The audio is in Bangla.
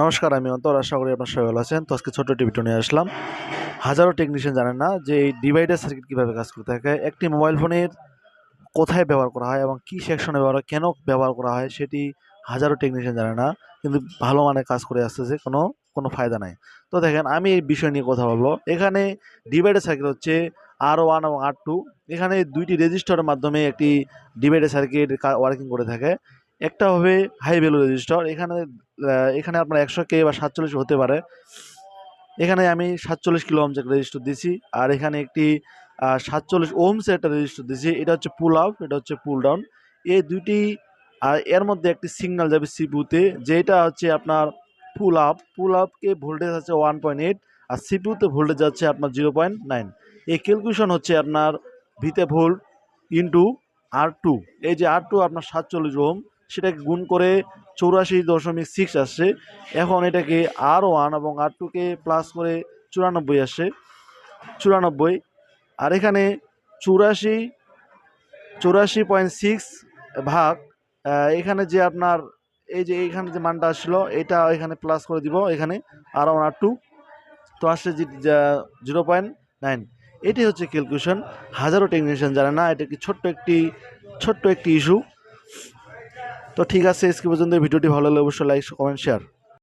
নমস্কার, আমি অন্তর। আশা করি আপনার সবাই ভালো আছেন। তো আজকে একটি ভিডিও নিয়ে আসলাম। হাজারো টেকনিশিয়ান জানেন না যে এই ডিভাইডার সার্কিট কীভাবে কাজ করতে থাকে, একটি মোবাইল ফোনের কোথায় ব্যবহার করা হয় এবং কী সেকশনে ব্যবহার হয়, কেন ব্যবহার করা হয়, সেটি হাজারো টেকনিশিয়ান জানে না, কিন্তু ভালো মানে কাজ করে আসতেছে, কোনো কোনো ফায়দা নাই। তো দেখেন, আমি এই বিষয় নিয়ে কথা বলব। এখানে ডিভাইডার সার্কিট হচ্ছে আর ওয়ান এবং আর টু এখানে দুইটি রেজিস্টারের মাধ্যমে একটি ডিভাইডার সার্কিট ওয়ার্কিং করে থাকে। একটা হবে হাই ভ্যালু রেজিস্টার এখানে এখানে আপনার একশো কে বা সাতচল্লিশ হতে পারে। এখানে আমি সাতচল্লিশ কিলো ওমস একটা রেজিস্টার দিছি, আর এখানে একটি সাতচল্লিশ ওমস একটা রেজিস্টার দিছি, এটা হচ্ছে পুল আপ এটা হচ্ছে পুল ডাউন এই দুইটি, আর এর মধ্যে একটি সিগনাল যাবে সিপুতে যেটা হচ্ছে আপনার পুল আপ পুল আপকে ভোল্টেজ আছে ওয়ান পয়েন্ট এইট আর সিপুতে ভোল্টেজ আছে আপনার জিরো পয়েন্ট নাইন এই ক্যালকুলেশন হচ্ছে আপনার ভিতে ভোল্ট ইন্টু আর টু এই যে আর টু আপনার সাতচল্লিশ ওম সেটাকে গুণ করে চৌরাশি দশমিক সিক্স আসছে। এখন এটাকে আর ওয়ান এবং আর টুকে প্লাস করে চুরানব্বই আসছে। চুরানব্বই। আর এখানে চুরাশি চুরাশি পয়েন্ট সিক্স ভাগ এখানে যে আপনার এই যে এইখানে যে মানটা আসলো, এটা এখানে প্লাস করে দিব, এখানে আর ওয়ান আর টু তো আসছে জিরো পয়েন্ট নাইন এটি হচ্ছে ক্যালকুলেশন হাজারো টেকনিশিয়ান জানে না, এটা কি ছোট্ট একটি ছোট্ট একটি ইস্যু তো ঠিক আছে আজকে পর্যন্ত ভিডিওটি ভালো লাগলে অবশ্যই লাইক কমেন্ট শেয়ার